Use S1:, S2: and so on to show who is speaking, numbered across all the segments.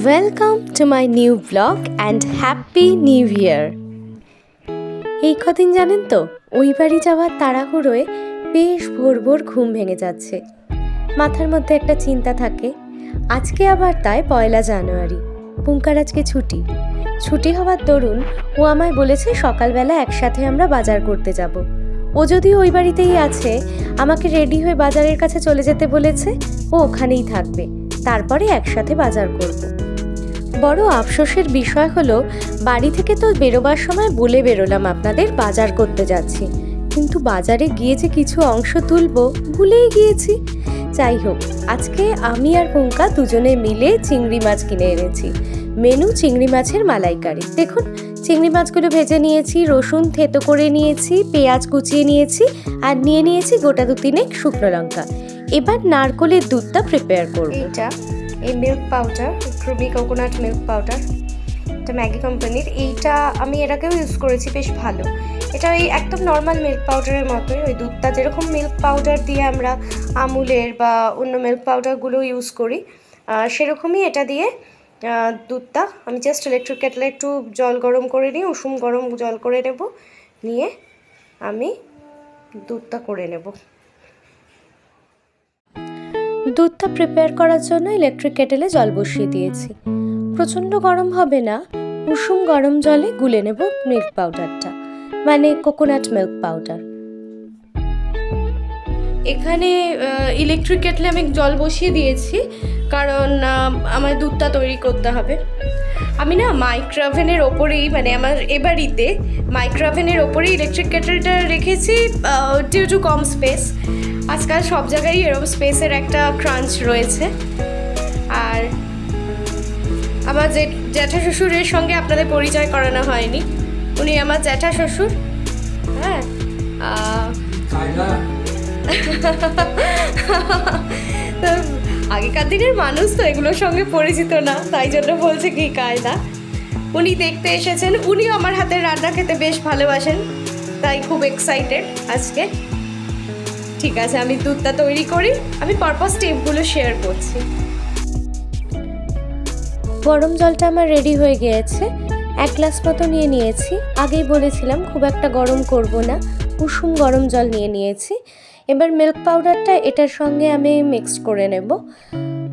S1: Welcome to my new blog and happy new year এই কদিন জানেন তো, ওই বাড়ি যাওয়ার তাড়াহুড়োয় বেশ ভোর ভোর ঘুম ভেঙে যাচ্ছে। মাথার মধ্যে একটা চিন্তা থাকে, আজকে আবার তাই পয়লা জানুয়ারি পুঙ্কার আজকে ছুটি। ছুটি হওয়ার দরুন ও আমায় বলেছে সকালবেলা একসাথে আমরা বাজার করতে যাব। ও যদি ওই বাড়িতেই আছে, আমাকে রেডি হয়ে বাজারের কাছে চলে যেতে বলেছে, ও ওখানেই থাকবে, তারপরে একসাথে বাজার করব। বড় আফসোসের বিষয় হলো, বাড়ি থেকে তো বেরোবার সময় বলে বেরোলাম আপনাদের, বাজার করতে যাচ্ছি। কিন্তু বাজারে গিয়ে যে কিছু অংশ তুলবো, ভুলেই গিয়েছি। যাই হোক, আজকে আমি আর পুঙ্কা দুজনে মিলে চিংড়ি মাছ কিনে এনেছি। মেনু চিংড়ি মাছের মালাইকারি। দেখুন, চিংড়ি মাছগুলো ভেজে নিয়েছি, রসুন থেতো করে নিয়েছি, পেঁয়াজ কুচিয়ে নিয়েছি, আর নিয়ে নিয়েছি গোটা দু তিনেক শুকনো লঙ্কা। এবার নারকলের দুধটা প্রিপেয়ার করব।
S2: এইটা এই milk powder creamy coconut milk powder এটা ম্যাগি কোম্পানির এইটা আমি এর আগেও ইউজ করেছি, বেশ ভালো। এটা ওই একদম নর্মাল মিল্ক পাউডারের মতোই, ওই দুধটা যেরকম মিল্ক পাউডার দিয়ে আমরা আমুলের বা অন্য মিল্ক পাউডারগুলো ইউজ করি সেরকমই এটা দিয়ে দুধটা আমি জাস্ট ইলেকট্রিক কেটলে একটু জল গরম করে নিই উষুম গরম জল করে নেব, নিয়ে আমি দুধটা করে নেব।
S1: দুধটা প্রিপেয়ার করার জন্য ইলেকট্রিক কেটেলে জল বসিয়ে দিয়েছি। প্রচণ্ড গরম হবে না, উষুম গরম জলে গুলে নেব মিল্ক পাউডারটা মানে কোকোনাট মিল্ক পাউডার
S2: এখানে ইলেকট্রিক কেটলে আমি জল বসিয়ে দিয়েছি, কারণ আমার দুধটা তৈরি করতে হবে। আমি না মাইক্রোওভেনের ওপরেই মানে আমার এবাড়িতে মাইক্রোওভেনের ওপরেই ইলেকট্রিক কেটেলটা রেখেছি ডিউ টু কম স্পেস আজকাল সব জায়গায় এরকম স্পেসের একটা ক্রাঞ্চ রয়েছে। আর আমার জে জ্যাঠা শ্বশুরের সঙ্গে আপনাদের পরিচয় করানো হয়নি উনি আমার জ্যাঠা শ্বশুর। হ্যাঁ তো আগেকার দিনের মানুষ তো এগুলোর সঙ্গে পরিচিত না, তাই জন্য বলছে কি কায়দা। উনি দেখতে এসেছেন, উনিও আমার হাতের রান্না খেতে বেশ ভালোবাসেন, তাই খুব এক্সাইটেড আজকে। ঠিক আছে, আমি দুধটা তৈরি করি, আমি পরপর স্টেপগুলো শেয়ার করছি।
S1: গরম জলটা আমার রেডি হয়ে গিয়েছে, এক গ্লাস মতো নিয়ে নিয়েছি। আগেই বলেছিলাম, খুব একটা গরম করব না, উষুম গরম জল নিয়ে নিয়েছি। এবার মিল্ক পাউডারটা এটার সঙ্গে আমি মিক্সড করে নেব।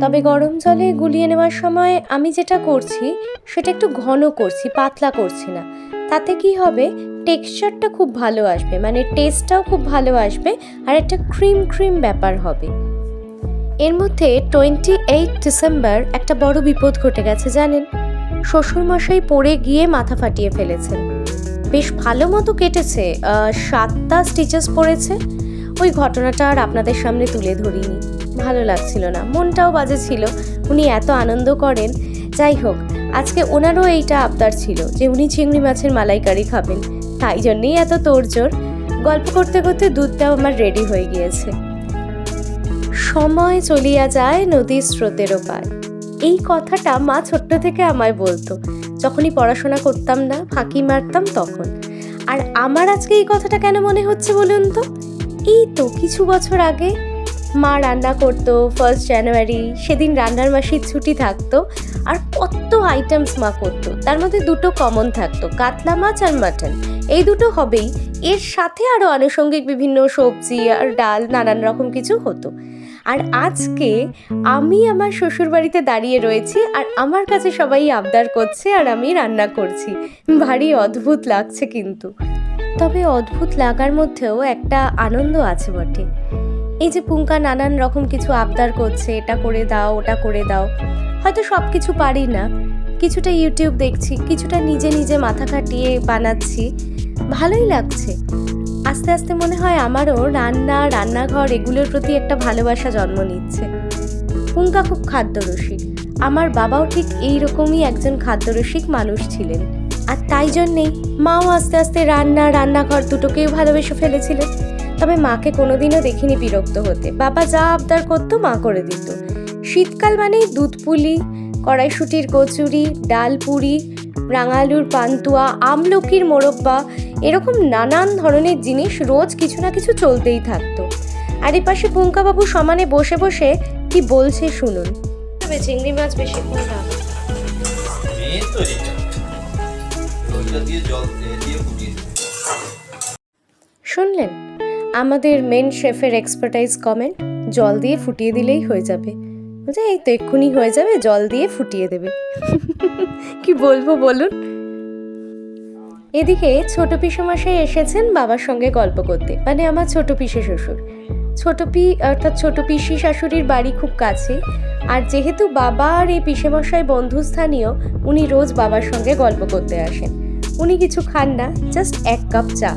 S1: তবে গরম জলে গুলিয়ে নেওয়ার সময় আমি যেটা করছি, সেটা একটু ঘন করছি, পাতলা করছি না। তাতে কি হবে টেক্সচারটা খুব ভালো আসবে মানে টেস্টটাও খুব ভালো আসবে, আর একটা ক্রিম ক্রিম ব্যাপার হবে। এর মধ্যে টোয়েন্টি এইট ডিসেম্বর একটা বড় বিপদ ঘটে গেছে, জানেন? শ্বশুরমশাই পড়ে গিয়ে মাথা ফাটিয়ে ফেলেছেন। বেশ ভালো মতো কেটেছে সাতটা স্টিচেস পড়েছে। ওই ঘটনাটা আর আপনাদের সামনে তুলে ধরিনি। ভালো লাগছিল না। মনটাও বাজে ছিল। উনি এত আনন্দ করেন। যাই হোক, আজকে ওনারও এইটা আবদার ছিল যে উনি চিংড়ি মাছের মালাইকারি খাবেন। তাই জন্যেই এত তোড়জোড়। গল্প করতে করতে দুধটাও আমার রেডি হয়ে গিয়েছে। সময় চলিয়া যায় নদীর স্রোতেরও পার এই কথাটা মা ছোট্ট থেকে আমায় বলতো। যখনই পড়াশোনা করতাম না, ফাঁকি মারতাম তখন। আর আমার আজকে এই কথাটা কেন মনে হচ্ছে বলুন তো? এই তো কিছু বছর আগে মা রান্না করতো ফার্স্ট জানুয়ারি সেদিন রান্নার মাসির ছুটি থাকতো, আর কত আইটেমস মা করতো। তার মধ্যে দুটো কমন থাকতো, কাতলা মাছ আর মাটন এই দুটো হবেই। এর সাথে আরও আনুষঙ্গিক বিভিন্ন সবজি আর ডাল, নানান রকম কিছু হতো। আর আজকে আমি আমার শ্বশুর বাড়িতে দাঁড়িয়ে রয়েছি, আর আমার কাছে সবাই আবদার করছে, আর আমি রান্না করছি। ভারী অদ্ভুত লাগছে কিন্তু। তবে অদ্ভুত লাগার মধ্যেও একটা আনন্দ আছে বটে। এই যে পুঙ্কা নানান রকম কিছু আবদার করছে, এটা করে দাও, ওটা করে দাও, হয়তো সব কিছু পারি না। কিছুটা ইউটিউব দেখছি, কিছুটা নিজে নিজে মাথা খাটিয়ে বানাচ্ছি, ভালোই লাগছে। আস্তে আস্তে মনে হয় আমারও রান্না, রান্নাঘর এগুলোর প্রতি একটা ভালোবাসা জন্ম নিচ্ছে। পুঙ্কা খুব খাদ্যরসিক। আমার বাবাও ঠিক এই রকমই একজন খাদ্যরসিক মানুষ ছিলেন। আর তাই জন্যেই মাও আস্তে আস্তে রান্না রান্নাঘর দুটোকেও ভালোবেসে ফেলেছিলেন তবে মাকে কোনোদিনও দেখিনি বিরক্ত হতে। বাবা যা আবদার করতো মা করে দিত। শীতকাল মানেই দুধ পুলি কড়াইশুটির কচুরি ডাল পুরি রাঙালুর পান্তুয়া আমলকির মোরব্বা এরকম নানান ধরনের জিনিস রোজ কিছু না কিছু চলতেই থাকতো। আর এপাশে পুঙ্কাবাবু সমানে বসে বসে কি বলছে শুনুন।
S2: তবে চিংড়ি মাছ বেশি রাখা
S3: দিয়ে জল দিয়ে ফুটিয়ে
S1: শুনলেন? আমাদের মেন শেফের এক্সপার্টাইজ কমেন্ট জল দিয়ে ফুটিয়ে দিলেই হয়ে যাবে। বলছে, এই তো এক্ষুনি হয়ে যাবে, জল দিয়ে ফুটিয়ে দেবে। কি বলব বলুন? এদিকে ছোট পিসেমশাই এসেছেন বাবার সঙ্গে গল্প করতে মানে আমার ছোট পিসে শ্বশুর। ছোট পি, অর্থাৎ ছোট পিসি শাশুড়ির বাড়ি খুব কাছে, আর যেহেতু বাবা আর এই পিসেমশাই বন্ধুস্থানীয়, উনি রোজ বাবার সঙ্গে গল্প করতে আসেন। উনি কিছু খান না জাস্ট এক কাপ চা।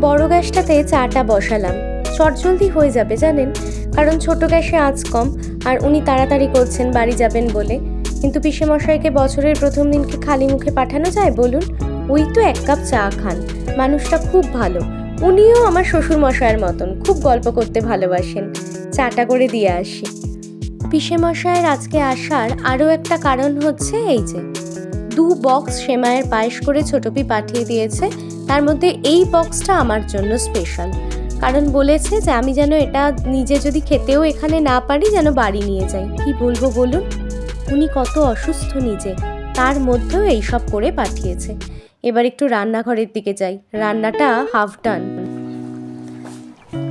S1: বড় গ্যাসটাতে চাটা বসালাম। চটজলদি হয়ে যাবে, জানেন? কারণ ছোট গ্যাসে আজ কম, আর উনি তাড়াতাড়ি করছেন, বাড়ি যাবেন বলে। কিন্তু পিসেমশাইকে বছরের প্রথম দিনকে খালি মুখে পাঠানো যায় বলুন? ওই তো এক কাপ চা খান। মানুষটা খুব ভালো। উনিও আমার শ্বশুর মশাইয়ের মতন, খুব গল্প করতে ভালোবাসেন। চাটা করে দিয়ে আসি। পিসেমশাইয়ের আজকে আসার আরও একটা কারণ হচ্ছে এই যে দু বক্স সেমাইয়ের পায়েস করে ছোটপি পাঠিয়ে দিয়েছে। তার মধ্যে এই বক্সটা আমার জন্য স্পেশাল কারণ বলেছে যে আমি যেন এটা নিজে যদি খেতেও এখানে না পারি, যেন বাড়ি নিয়ে যাই। কি বলব বলুন? উনি কত অসুস্থ নিজে। তার মধ্যেও এইসব করে পাঠিয়েছে। এবার একটু রান্নাঘরের দিকে যাই। রান্নাটা হাফ ডান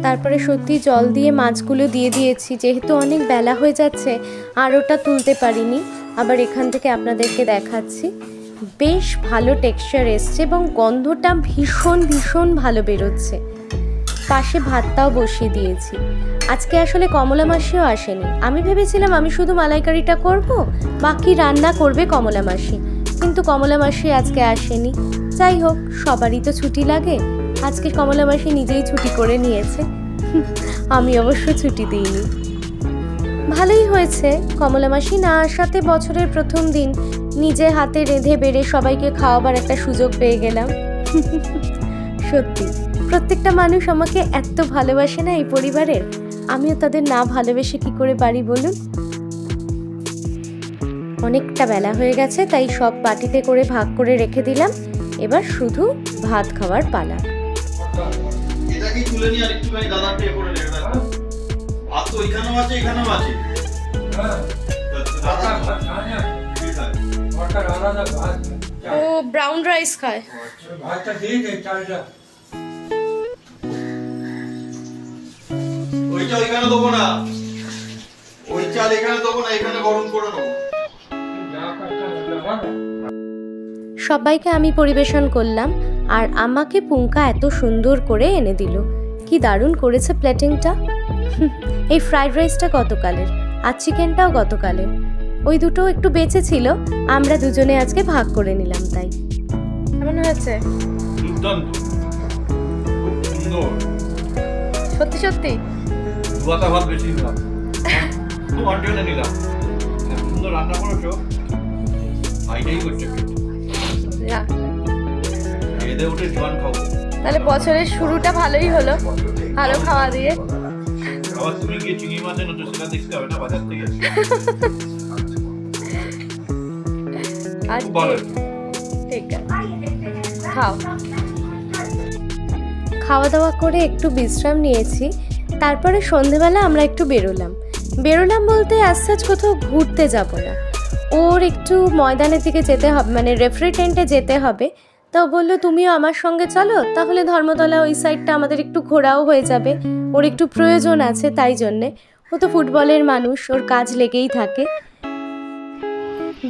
S1: তারপরে সত্যি জল দিয়ে মাছগুলো দিয়ে দিয়েছি। যেহেতু অনেক বেলা হয়ে যাচ্ছে, আর ওটা তুলতে পারিনি। আবার এখান থেকে আপনাদেরকে দেখাচ্ছি। বেশ ভালো টেক্সচার এসছে এবং গন্ধটা ভীষণ ভীষণ ভালো বেরোচ্ছে। পাশে ভাতটাও বসিয়ে দিয়েছি। আজকে আসলে কমলা মাসিও আসেনি। আমি ভেবেছিলাম আমি শুধু মালাইকারিটা করব, বাকি রান্না করবে কমলা মাসি। কিন্তু কমলা মাসি আজকে আসেনি। যাই হোক, সবারই তো ছুটি লাগে। আজকে কমলা মাসি নিজেই ছুটি করে নিয়েছে। আমি অবশ্য ছুটি দিইনি। ভালোই হয়েছে। কমলা মাসি না আসাতে বছরের প্রথম দিন নিজে হাতে রেঁধে বেড়ে সবাইকে খাওয়াবার একটা সুযোগ পেয়ে গেলাম। সত্যি, প্রত্যেকটা মানুষ আমাকে এত ভালোবাসে না এই পরিবারের? আমিও তাদের না ভালোবেসে কি করে পারি বলুন? অনেকটা বেলা হয়ে গেছে, তাই সব বাটিতে করে ভাগ করে রেখে দিলাম। এবার শুধু ভাত খাওয়ার পালা।
S3: আর তো এখানেও আছে এখানেও আছে। আছে।
S4: মটর আলাদা ভাত।
S2: ও ব্রাউন রাইস খায়।
S4: ভাতটা দিয়ে দে চালটা।
S3: ওইটা ওইখানে দেবো না। ওই চাল এখানে দেবো না এখানে গরম করে নেব।
S1: সবাইকে আমি পরিবেশন করলাম আর আমাকে পুঙ্কা এত সুন্দর করে এনে দিল। কি দারুণ করেছে প্লেটিংটা এই ফ্রাইড রাইসটা গতকালের আর চিকেনটাও গতকালের। ওই দুটো একটু বেঁচে ছিল আমরা দুজনে আজকে ভাগ করে নিলাম তাই।
S2: কেমন হয়েছে? সত্যি সত্যি?
S3: দুয়াতা ভাত বেশি নিলাম খুব অন্টিনে নিলাম। সুন্দর রান্না করেছ। ভাইটাই করছে।
S2: যা।
S3: উঠে জোয়ান খাব।
S2: তাহলে বছরের শুরুটা ভালোই হলো। ভালো খাওয়া দিয়ে।
S3: আবার তুমি গিয়ে চিংড়ি মাছ এনো তো সেটা দেখতে হবে না বাজার থেকে
S2: ঠিক আছে। খাও।
S1: খাওয়া দাওয়া করে একটু বিশ্রাম নিয়েছি তারপরে সন্ধেবেলা আমরা একটু বেরোলাম। বেরোলাম বলতে আজ কোথাও ঘুরতে যাব না। ওর একটু ময়দানের দিকে যেতে হবে মানে রেফারি টেন্টে যেতে হবে। তো ও বলল, তুমিও আমার সঙ্গে চলো, তাহলে ধর্মতলা ওই সাইডটা আমাদের একটু ঘোরাও হয়ে যাবে। ওর একটু প্রয়োজন আছে তাই জন্যে। ও তো ফুটবলের মানুষ, ওর কাজ লেগেই থাকে।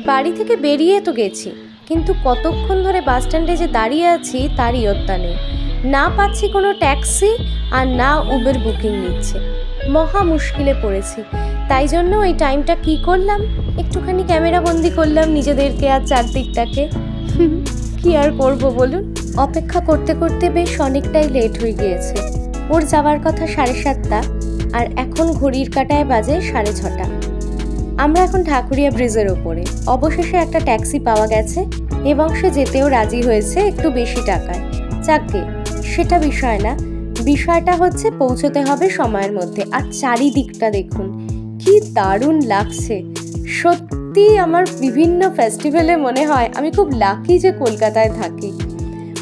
S1: বাড়ি থেকে বেরিয়ে তো গেছি, কিন্তু কতক্ষণ ধরে বাস স্ট্যান্ডে যে দাঁড়িয়ে আছি তার ইয়ত্তা নেই। না পাচ্ছি কোনো ট্যাক্সি আর না উবের বুকিং নিচ্ছে। মহা মুশকিলে পড়েছি। তাই জন্য ওই টাইমটা কি করলাম? একটুখানি ক্যামেরা বন্দি করলাম, নিজেদেরকে আর চারদিকটাকে। কি আর করব বলুন? অপেক্ষা করতে করতে বেশ অনেকটাই লেট হয়ে গিয়েছে। ওর যাওয়ার কথা সাড়ে সাতটা আর এখন ঘড়ির কাটায় বাজে সাড়ে ছটা। আমরা এখন ঠাকুরিয়া ব্রিজের ওপরে। অবশেষে একটা ট্যাক্সি পাওয়া গেছে এবং সে যেতেও রাজি হয়েছে একটু বেশি টাকায়। যাকে সেটা বিষয় না। বিষয়টা হচ্ছে পৌঁছতে হবে সময়ের মধ্যে। আর চারিদিকটা দেখুন, কি দারুণ লাগছে। সত্যি আমার বিভিন্ন ফেস্টিভ্যালে মনে হয় আমি খুব লাকি যে কলকাতায় থাকি।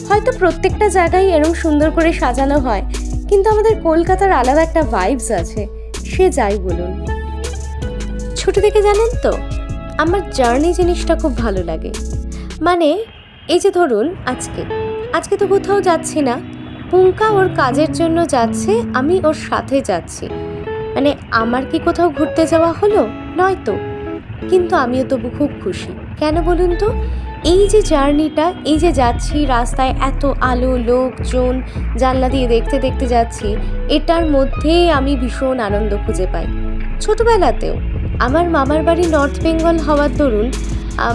S1: হয়তো প্রত্যেকটা জায়গায় এরকম সুন্দর করে সাজানো হয়, কিন্তু আমাদের কলকাতার আলাদা একটা ভাইবস আছে, সে যাই বলুন। ছোট থেকে জানেন তো, আমার জার্নি জিনিসটা খুব ভালো লাগে। মানে এই যে ধরুন আজকে আজকে তো কোথাও যাচ্ছি না, পুঙ্কা ওর কাজের জন্য যাচ্ছে, আমি ওর সাথে যাচ্ছি। মানে আমার কি কোথাও ঘুরতে যাওয়া হলো? নয় তো কিন্তু আমিও তবু খুব খুশি। কেন বলুন তো? এই যে জার্নিটা, এই যে যাচ্ছি রাস্তায় এত আলো, লোকজন, জানলা দিয়ে দেখতে দেখতে যাচ্ছি, এটার মধ্যেই আমি ভীষণ আনন্দ খুঁজে পাই। ছোটবেলাতেও আমার মামার বাড়ি নর্থ বেঙ্গল হওয়ার দরুন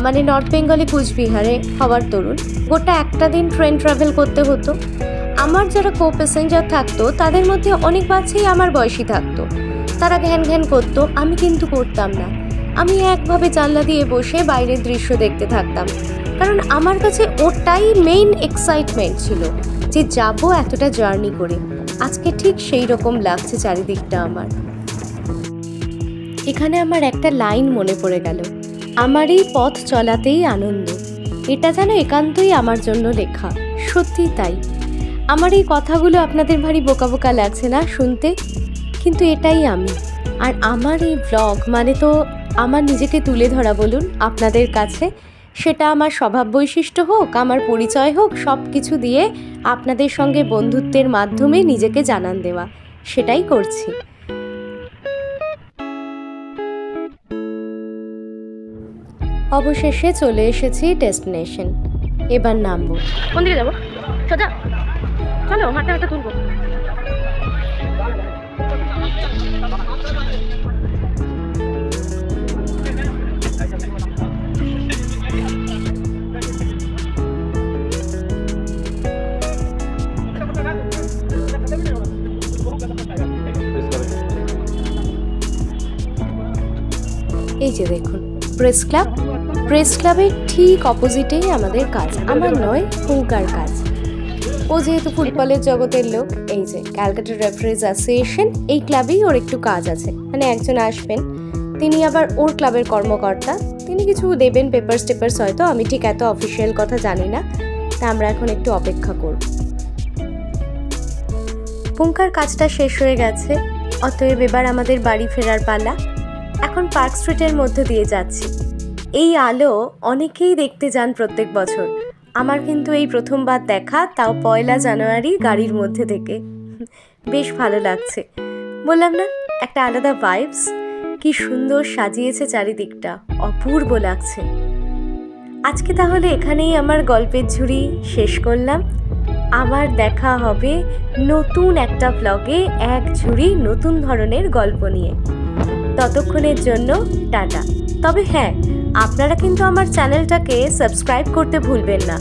S1: মানে নর্থ বেঙ্গলে কুচবিহারে হওয়ার দরুন, গোটা একটা দিন ট্রেন ট্রাভেল করতে হতো। আমার যারা কো প্যাসেঞ্জার থাকতো, তাদের মধ্যে অনেক বাচ্চাই আমার বয়সী থাকতো। তারা ঘ্যান ঘ্যান করতো, আমি কিন্তু করতাম না। আমি একভাবে জানলা দিয়ে বসে বাইরের দৃশ্য দেখতে থাকতাম। কারণ আমার কাছে ওটাই মেইন এক্সাইটমেন্ট ছিল যে যাব এতটা জার্নি করে। আজকে ঠিক সেই রকম লাগছে চারিদিকটা আমার। এখানে আমার একটা লাইন মনে পড়ে গেল। আমার এই পথ চলাতেই আনন্দ। এটা যেন একান্তই আমার জন্য লেখা। সত্যি তাই। আমার এই কথাগুলো আপনাদের ভারী বোকা বোকা লাগছে না শুনতে? কিন্তু এটাই আমি। আর আমার এই ব্লগ মানে তো আমার নিজেকে তুলে ধরা বলুন আপনাদের কাছে। সেটা আমার স্বভাব বৈশিষ্ট্য হোক, আমার পরিচয় হোক, সব কিছু দিয়ে আপনাদের সঙ্গে বন্ধুত্বের মাধ্যমে নিজেকে জানান দেওয়া। সেটাই করছি। অবশেষে চলে এসেছি ডেস্টিনেশন। এবার নামবো।
S2: কোন দিকে যাব? সোজা? চলো, হাঁটা হাঁটা তুলবো।
S1: যে দেখুন প্রেস ক্লাব প্রেস ক্লাবের ঠিক অপোজিটেই আমাদের কাজ, আমার নয়, হুঙ্কার কাজ। ও যেহেতু ফুটবলের জগতের লোক, এই যে ক্যালকাটা রেফারিজ অ্যাসোসিয়েশন, এই ক্লাবেই ওর একটু কাজ আছে। মানে একজন আসবেন, তিনি আবার ওর ক্লাবের কর্মকর্তা, তিনি কিছু দেবেন পেপার্স টেপার্স হয়তো, আমি ঠিক এত অফিসিয়াল কথা জানি না, তা আমরা এখন একটু অপেক্ষা করব। পুঙ্কার কাজটা শেষ হয়ে গেছে, অতএব এবার আমাদের বাড়ি ফেরার পালা। এখন পার্ক স্ট্রিটের মধ্যে দিয়ে যাচ্ছি। এই আলো অনেকেই দেখতে যান প্রত্যেক বছর। আমার কিন্তু এই প্রথমবার দেখা, তাও পয়লা জানুয়ারি গাড়ির মধ্যে থেকে। বেশ ভালো লাগছে। বললাম না, একটা আলাদা ভাইবস কি সুন্দর সাজিয়েছে চারিদিকটা। অপূর্ব লাগছে। আজকে তাহলে এখানেই আমার গল্পের ঝুড়ি শেষ করলাম। আবার দেখা হবে নতুন একটা ব্লগে এক ঝুড়ি নতুন ধরনের গল্প নিয়ে। ততক্ষণের জন্য টাটা। তবে হ্যাঁ আপনারা কিন্তু আমার চ্যানেলটাকে সাবস্ক্রাইব করতে ভুলবেন না।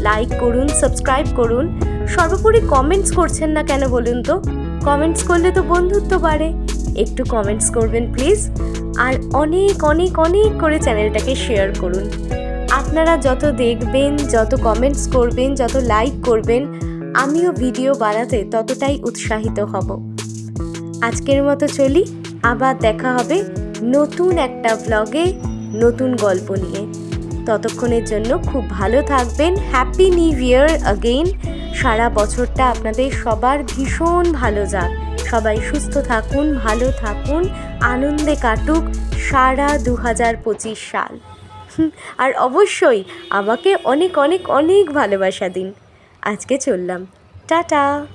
S1: লাইক করুন, সাবস্ক্রাইব করুন। সর্বোপরি কমেন্টস করছেন না কেন বলুন তো? কমেন্টস করলে তো বন্ধুত্ব বাড়ে। একটু কমেন্টস করবেন প্লিজ। আর অনেক অনেক অনেক করে চ্যানেলটাকে শেয়ার করুন। আপনারা যত দেখবেন, যত কমেন্টস করবেন, যত লাইক করবেন, আমিও ভিডিও বানাতে ততটাই উৎসাহিত হব। আজকের মতো চলি। আবার দেখা হবে নতুন একটা ব্লগে নতুন গল্প নিয়ে। ততক্ষণের জন্য খুব ভালো থাকবেন। হ্যাপি নিউ ইয়ার অগেইন সারা বছরটা আপনাদের সবার ভীষণ ভালো যাক। সবাই সুস্থ থাকুন, ভালো থাকুন, আনন্দে কাটুক সারা দু হাজার পঁচিশ সাল। আর অবশ্যই আমাকে অনেক অনেক অনেক ভালোবাসা দিন। আজকে চললাম। টাটা!